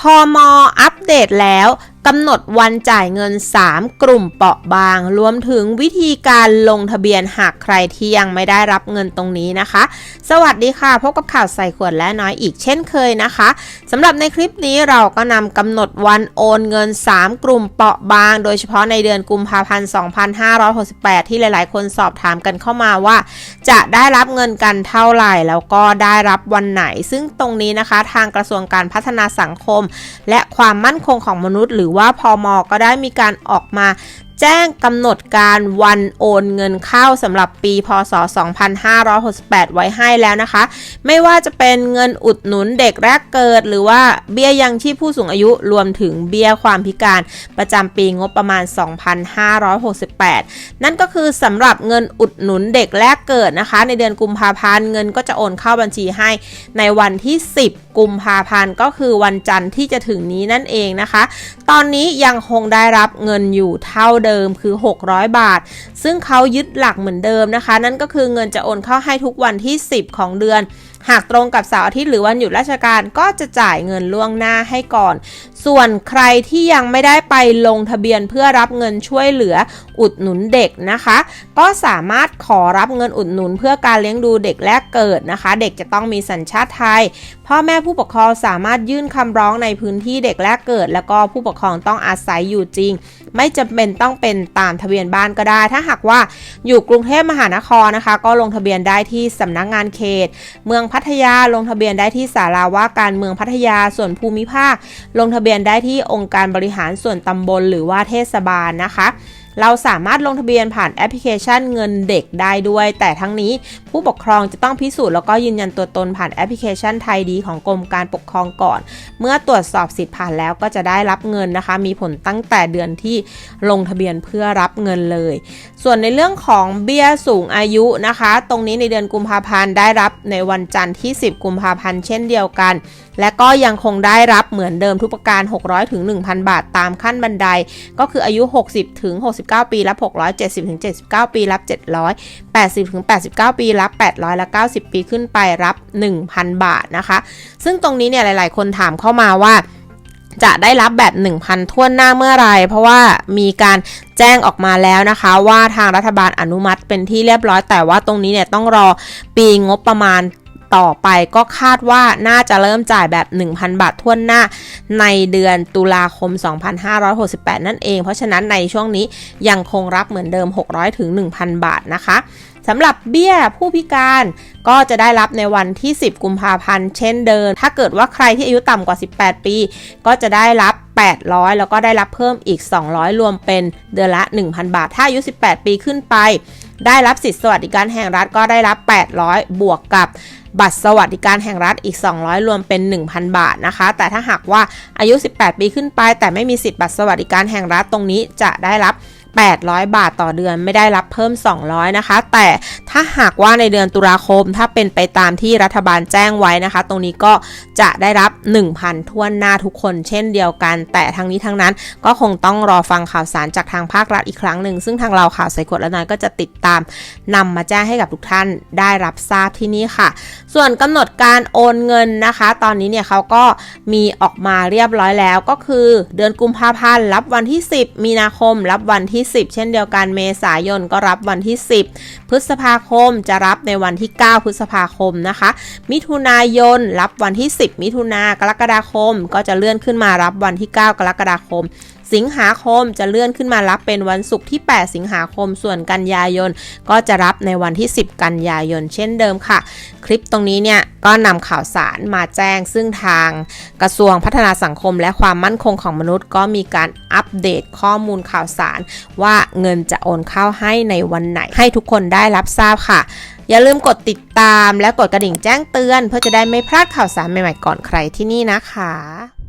พอมอัปเดตแล้วกำหนดวันจ่ายเงิน 3 กลุ่มเปราะบาง รวมถึงวิธีการลงทะเบียนหากใครที่ยังไม่ได้รับเงินตรงนี้นะคะ สวัสดีค่ะ พบกับข่าวใส่ขวดและน้อยอีกเช่นเคยนะคะสำหรับในคลิปนี้เราก็นำกำหนดวันโอนเงิน 3 กลุ่มเปราะบาง โดยเฉพาะในเดือนกุมภาพันธ์ 2568 ที่หลาย ๆ คนสอบถามกันเข้ามาว่า จะได้รับเงินกันเท่าไหร่ แล้วก็ได้รับวันไหน ซึ่งตรงนี้นะคะ ทางกระทรวงการพัฒนาสังคม และความมั่นคงของมนุษย์หรือือว่าพอมอก็ได้มีการออกมา แจ้งกำหนดการวันโอนเงินเข้าสำหรับปีพศ 2568 ไว้ให้แล้วนะคะ ไม่ว่าจะเป็นเงินอุดหนุนเด็กแรกเกิด หรือว่าเบี้ยยังชีพผู้สูงอายุรวมถึงเบี้ยความพิการประจำปีงบประมาณ 2568 นั่นก็คือสำหรับเงินอุดหนุนเด็กแรกเกิดนะคะ ในเดือนกุมภาพันธ์เงินก็จะโอนเข้าบัญชีให้ในวันที่ 10 กุมภาพันธ์ก็คือวันจันทร์ที่จะถึงนี้นั่นเองนะคะ ตอนนี้ยังคงได้รับเงินอยู่เท่าเดิมคือ 600 บาท ซึ่งเขายึดหลักเหมือนเดิมนะคะ นั่นก็คือเงินจะโอนเข้าให้ทุกวันที่ 10 ของเดือนหากตรงกับเสาร์อาทิตย์หรือวันหยุดราชการก็จะจ่ายเงินล่วงหน้าให้ก่อน ส่วนใครที่ยังไม่ได้ไปลงทะเบียนเพื่อรับเงินช่วยเหลืออุดหนุนเด็กนะคะ ก็สามารถขอรับเงินอุดหนุน เพื่อการเลี้ยงดูเด็กแรกเกิดนะคะ เด็กจะต้องมีสัญชาติไทย พ่อแม่ผู้ปกครองสามารถยื่นคำร้องในพื้นที่เด็กแรกเกิด แล้วก็ผู้ปกครองต้องอาศัยอยู่จริง ไม่จำเป็นต้องเป็นตามทะเบียนบ้านก็ได้ ถ้าหากว่าอยู่กรุงเทพมหานครนะคะ ก็ลงทะเบียนได้ที่สำนักงงานเขต เมืองพัทยาลงทะเบียนได้ที่สาราว่าการเมืองพัทยาส่วนภูมิภาค ลงทะเบียนได้ที่องค์การบริหารส่วนตำบลหรือว่าเทศบาลนะคะ เราสามารถลงทะเบียนผ่านแอปพลิเคชันเงินเด็กได้ด้วย แต่ทั้งนี้ผู้ปกครองจะต้องพิสูจน์แล้วก็ยืนยันตัวตนผ่านแอปพลิเคชันไทยดีของกรมการปกครองก่อน เมื่อตรวจสอบสิทธิ์ผ่านแล้วก็จะได้รับเงินนะคะ มีผลตั้งแต่เดือนที่ลงทะเบียนเพื่อรับเงินเลย ส่วนในเรื่องของเบี้ยสูงอายุนะคะ ตรงนี้ในเดือนกุมภาพันธ์ได้รับในวันจันทร์ที่ 10 กุมภาพันธ์เช่นเดียวกัน และก็ยังคงได้รับเหมือนเดิมทุกประการ 600ถึง1,000 บาทตามขั้นบันได ก็คืออายุ 60ถึง69 ปีรับ 670ถึง79 ปีรับ 700 80ถึง89 ปีรับ 800 และ 90 ปีขึ้นไปรับ 1,000 บาทนะคะ ซึ่งตรงนี้เนี่ยหลาย ๆ คนถามเข้ามาว่าจะได้รับแบบ 1,000ท่วนหน้าเมื่อไร เพราะว่ามีการแจ้งออกมาแล้วนะคะ ว่าทางรัฐบาลอนุมัติเป็นที่เรียบร้อยแต่ว่าตรงนี้เนี่ยต้องรอปีงบประมาณ ต่อไปก็คาดว่าน่าจะเริ่มจ่ายแบบ 1,000 บาทท่วนหน้าในเดือนตุลาคม 2568 นั่นเอง เพราะฉะนั้นในช่วงนี้ยังคงรับเหมือนเดิม 600ถึง1,000 บาทนะคะสำหรับเบี้ยผู้พิการก็จะได้รับในวันที่ 10 กุมภาพันธ์เช่นเดิม ถ้าเกิดว่าใครที่อายุต่ำกว่า 18 ปี ก็จะได้รับ 800 แล้วก็ได้รับเพิ่มอีก 200 รวมเป็นเดือนละ 1,000 บาท ถ้าอายุ 18 ปีขึ้นไป ได้รับสิทธิสวัสดิการแห่งรัฐก็ได้รับ 800 บวกกับบัตรสวัสดิการแห่งรัฐอีก 200 รวมเป็น 1,000 บาทนะคะ แต่ถ้าหากว่าอายุ 18 ปีขึ้นไป แต่ไม่มีสิทธิ์บัตรสวัสดิการแห่งรัฐตรงนี้จะได้รับ800 บาทต่อเดือนไม่ได้รับเพิ่ม 200 นะคะ แต่ถ้าหากว่าในเดือนตุลาคม ถ้าเป็นไปตามที่รัฐบาลแจ้งไว้นะคะ ตรงนี้ก็จะได้รับ 1,000ท่วนหน้าทุกคนเช่นเดียวกัน แต่ทั้งนี้ทั้งนั้นก็คงต้องรอฟังข่าวสารจากทางภาครัฐอีกครั้งหนึ่ง ซึ่งทางเราข่าวใส่กดและน้อยก็จะติดตามนำมาแจ้งให้กับทุกท่านได้รับทราบที่นี่ค่ะ ส่วนกำหนดการโอนเงินนะคะ ตอนนี้เนี่ยเขาก็มีออกมาเรียบร้อยแล้วก็คือ เดือนกุมภาพันธ์รับวันที่ 10 มีนาคม รับวันที่ 10 เช่นเดียวกันเมษายนก็รับวันที่ 10 พฤษภาคมจะรับในวันที่ 9 พฤษภาคมนะคะ มิถุนายนรับวันที่ 10 มิถุนากรกฎาคม ก็จะเลื่อนขึ้นมารับวันที่ 9 กรกฎาคม สิงหาคมจะเลื่อนขึ้นมารับเป็นวันศุกร์ที่ 8 สิงหาคม ส่วนกันยายน ก็จะรับในวันที่ 10 กันยายน เช่นเดิมค่ะ คลิปตรงนี้เนี่ยก็นำข่าวสารมาแจ้ง ซึ่งทางกระทรวงพัฒนาสังคม และความมั่นคงของมนุษย์ ก็มีการอัปเดตข้อมูลข่าวสาร ว่าเงินจะโอนเข้าให้ในวันไหน ให้ทุกคนได้รับทราบค่ะอย่าลืมกดติดตามและกดกระดิ่งแจ้งเตือน เพื่อจะได้ไม่พลาดข่าวสารใหม่ๆก่อนใครที่นี่นะคะ